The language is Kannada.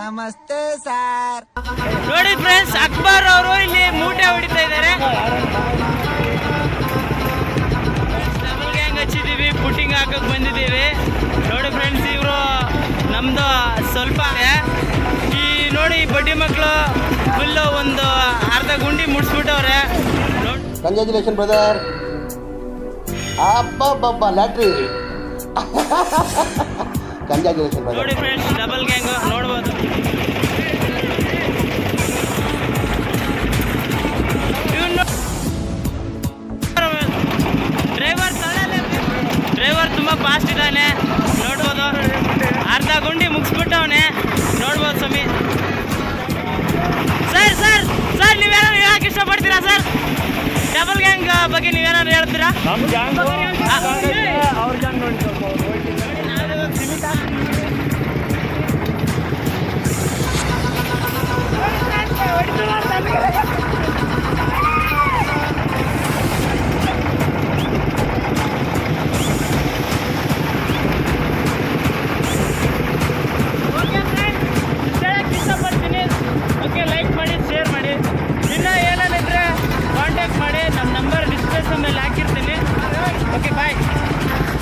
ನಮಸ್ತೆ ಸರ್. ನೋಡಿ ಫ್ರೆಂಡ್ಸ್ ಅಕ್ಬರ್ ಅವರು ಇಲ್ಲಿ ಮೂಟೆ ಹೊಡಿತಾ ಇದ್ದಾರೆ. ಡಬಲ್ ಗ್ಯಾಂಗ್ ಹಚ್ಚಿದೀವಿ ಪುಟಿಂಗ್ ಹಾಕಕ್ ಬಂದಿದ್ದೀವಿ. ನೋಡಿ ಫ್ರೆಂಡ್ಸ್ ಇವರು ನಮ್ದು ಸ್ವಲ್ಪ ಈ ನೋಡಿ ಬಡ್ಡಿ ಮಕ್ಕಳು ಫುಲ್ ಒಂದು ಅರ್ಧ ಗುಂಡಿ ಮುಡ್ಸ್ಬಿಟ್ಟವ್ರೆ. ಕಂಗ್ರ್ಯಾಚುಲೇಷನ್ ಬ್ರದರ್ ಅಬ್ಬಬ್ಬಬ್ಬ ಲ್ಯಾಟ್ರಿ ಕಂಗ್ರ್ಯಾಚುಲೇಷನ್ ಬ್ರದರ್ ನೋಡಿ ಫ್ರೆಂಡ್ಸ್ ಡಬಲ್ ತುಂಬಾ ಫಾಸ್ಟ್ ಇದ್ದಾನೆ. ನೋಡ್ಬೋದು. ಅರ್ಧ ಗುಂಡಿ ಮುಗಿಸ್ಬಿಟ್ಟವನೆ. ನೋಡ್ಬೋದು ಸ್ವಾಮಿ. ಸರ್ ಸರ್ ಸರ್ ನೀವೇನಾದ್ರು ಹೇಳಕ್ ಇಷ್ಟಪಡ್ತೀರಾ ಸರ್? ಡಬಲ್ ಗ್ಯಾಂಗ್ ಬಗ್ಗೆ ನೀವೇನಾದ್ರು ಹೇಳ್ತೀರಾ?